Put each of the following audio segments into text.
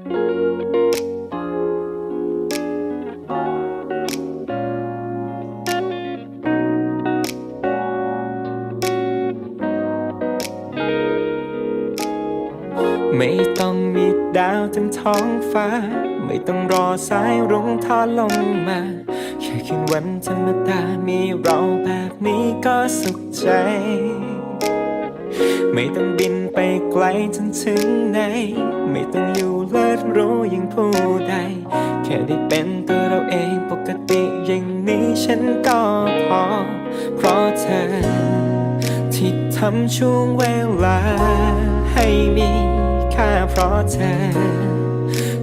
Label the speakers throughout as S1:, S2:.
S1: ไม่ต้องมีดาวเต็มท้องฟ้า ไม่ต้องรอสายรุ้งทอดลงมา แค่คืนวันธรรมดามีเราแบบนี้ก็สุขใจ ไม่ต้องบินไปไกลจนถึงไหน ไม่ต้องอยู่ รู้ยังผู้ใด แค่ได้เป็นตัวเราเองปกติอย่างนี้ฉันก็พอ เพราะเธอ ที่ทำช่วงเวลา ให้มีค่าเพราะเธอ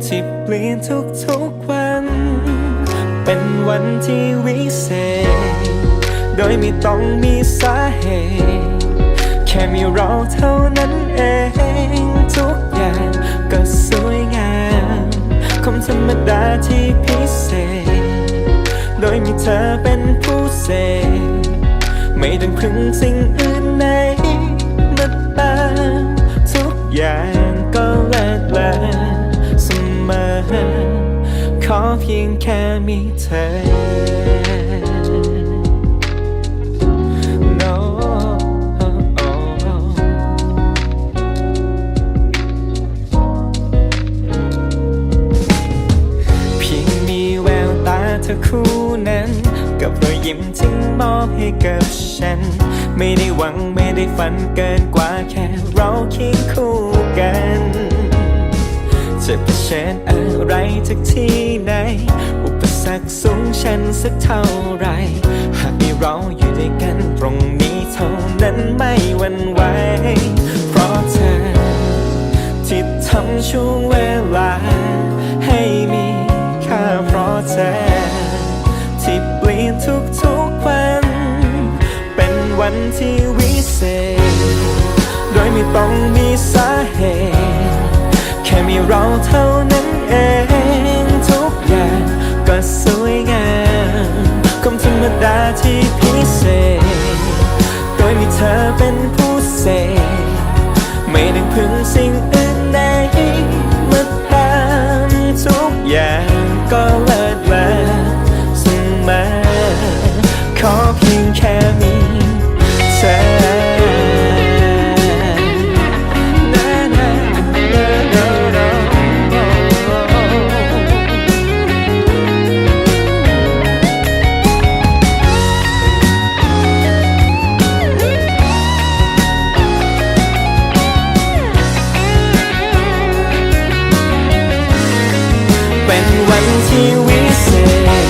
S1: ที่เปลี่ยนทุกๆวัน เป็นวันที่วิเศษ โดยไม่ต้องมีสาเหตุ แค่มีเราเท่านั้น เธอเป็นผู้เสพไม่ต้องพึ่งสิ่งอื่นใดมาตามทุกอย่างก็เลิศเลอเสมอขอเพียงแค่มีเธอ No เพียงมีแววตาเธอคู่นั้น ยิ้มที่มอบให้กับฉัน ไม่ได้หวังไม่ได้ฝันเกินกว่าแค่เราเคียงคู่กันจะเผชิญอะไรจากที่ไหน อุปสรรคสูงชันสักเท่าไหรหากมีเราอยู่ด้วยกันตรงนี้เท่านั้นไม่หวั่นไหว เพราะเธอที่ทำช่วงเวลา วันที่วิเศษ โดยไม่ต้องมีสาเหตุแค่มีเราเท่านั้นเองทุกอย่างก็สวยงามคำธรรมดา เป็นวันที่วิเศษ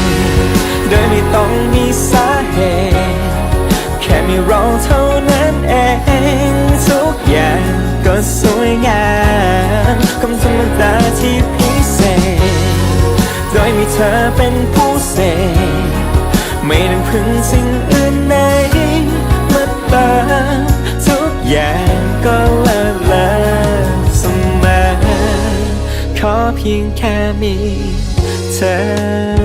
S1: โดยไม่ต้องมีสาเหตุแค่มีเราเท่านั้นเองทุกอย่างก็สวยงามคำธรรมดาที่พิเศษ โดยมีเธอเป็นผู้เสกไม่ต้องพึ่งสิ่ง พียงแค่มีเธอ